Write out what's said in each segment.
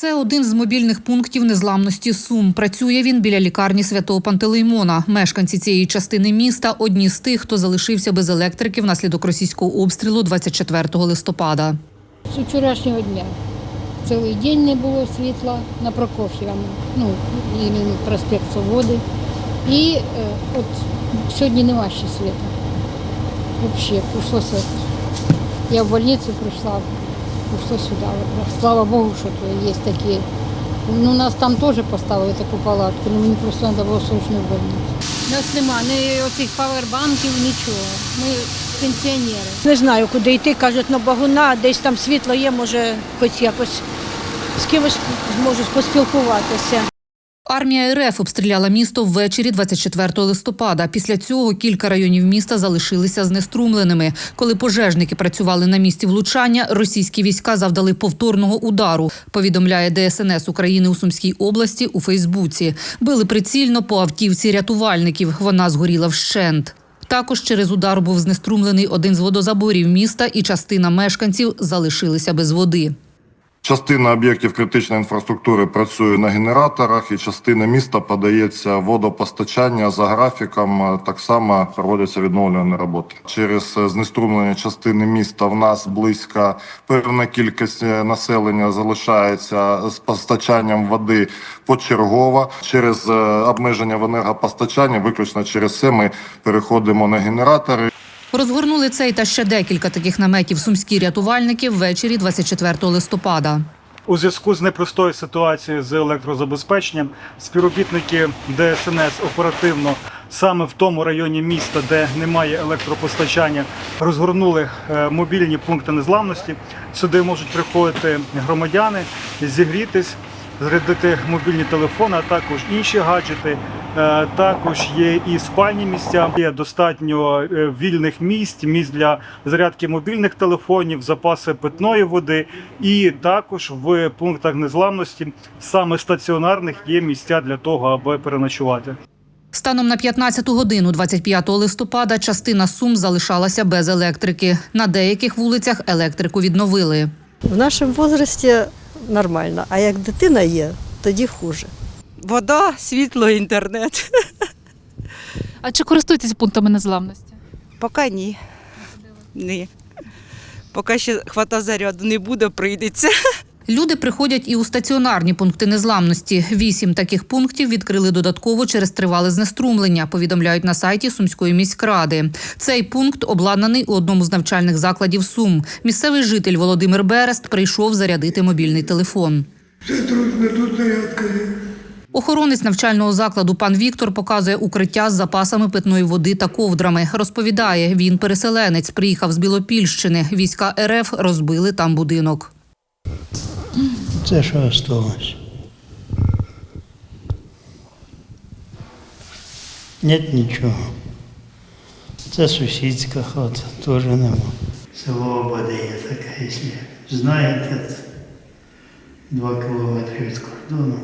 Це один з мобільних пунктів незламності Сум. Працює він біля лікарні святого Пантелеймона. Мешканці цієї частини міста одні з тих, хто залишився без електрики внаслідок російського обстрілу 24 листопада. З вчорашнього дня. Цілий день не було світла на Прокоф'єва, ну, і проспект Свободи. І е, от сьогодні нема ще світу. Взагалі, прийшлося. Я в больницю прийшла, прийшло сюди. Слава Богу, що тут є такі. Ну, нас там теж поставили таку палатку, але мені просто треба було срочно в больницю. У нас нема ні оцих павербанків, нічого. Ми пенсіонери. Не знаю, куди йти. Кажуть, на багуна, десь там світло є, може, хоч якось з кимось зможу поспілкуватися. Армія РФ обстріляла місто ввечері 24 листопада. Після цього кілька районів міста залишилися знеструмленими. Коли пожежники працювали на місці влучання, російські війська завдали повторного удару. Повідомляє ДСНС України у Сумській області у Фейсбуці. Били прицільно по автівці рятувальників. Вона згоріла вщент. Також через удар був знеструмлений один з водозаборів міста, і частина мешканців залишилися без води. Частина об'єктів критичної інфраструктури працює на генераторах, і частина міста подається водопостачання за графіком. Так само проводяться відновлювані роботи. Через е, знеструмлення частини міста в нас близько певна кількість е, населення залишається з постачанням води почергово. Через е, обмеження в енергопостачанні, виключно через це ми переходимо на генератори. Розгорнули цей та ще декілька таких наметів сумські рятувальники ввечері 24 листопада. У зв'язку з непростою ситуацією з електрозабезпеченням співробітники ДСНС оперативно саме в тому районі міста, де немає електропостачання, розгорнули е, мобільні пункти незламності. Сюди можуть приходити громадяни, зігрітись, зарядити мобільні телефони, а також інші гаджети. Е, Також є і спальні місця. Є достатньо е, вільних місць, місць для зарядки мобільних телефонів, запаси питної води. І також в пунктах незламності саме стаціонарних є місця для того, аби переночувати. Станом на 15 годину 25 листопада частина Сум залишалася без електрики. На деяких вулицях електрику відновили. В нашому возрасті нормально, а як дитина є, тоді хуже. Вода, світло, інтернет. А чи користуєтесь пунктами незламності? Поки ні. Ні. Поки ще хвата заряду не буде, прийдеться. Люди приходять і у стаціонарні пункти незламності. Вісім таких пунктів відкрили додатково через тривале знеструмлення, повідомляють на сайті Сумської міськради. Цей пункт обладнаний у одному з навчальних закладів Сум. Місцевий житель Володимир Берест прийшов зарядити мобільний телефон. Все трудно, тут зарядка є. Охоронець навчального закладу пан Віктор показує укриття з запасами питної води та ковдрами. Розповідає, він переселенець, приїхав з Білопільщини. Війська РФ розбили там будинок. Це що осталось? Нет нічого. Це сусідська хата, теж нема. Село Ободи є таке, якщо знаєте, два кілометри від кордону.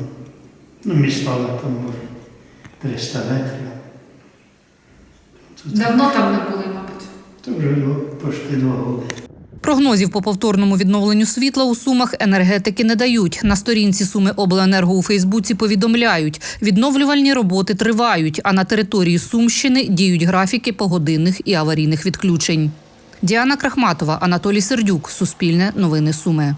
Ну, містами там може 300 метрів. Давно там не були, мабуть. Це вже два- почти два роки. Прогнозів по повторному відновленню світла у Сумах енергетики не дають. На сторінці Суми Обленерго у Фейсбуці повідомляють, відновлювальні роботи тривають, а на території Сумщини діють графіки погодинних і аварійних відключень. Діана Крахматова, Анатолій Сердюк, Суспільне, Новини Суми.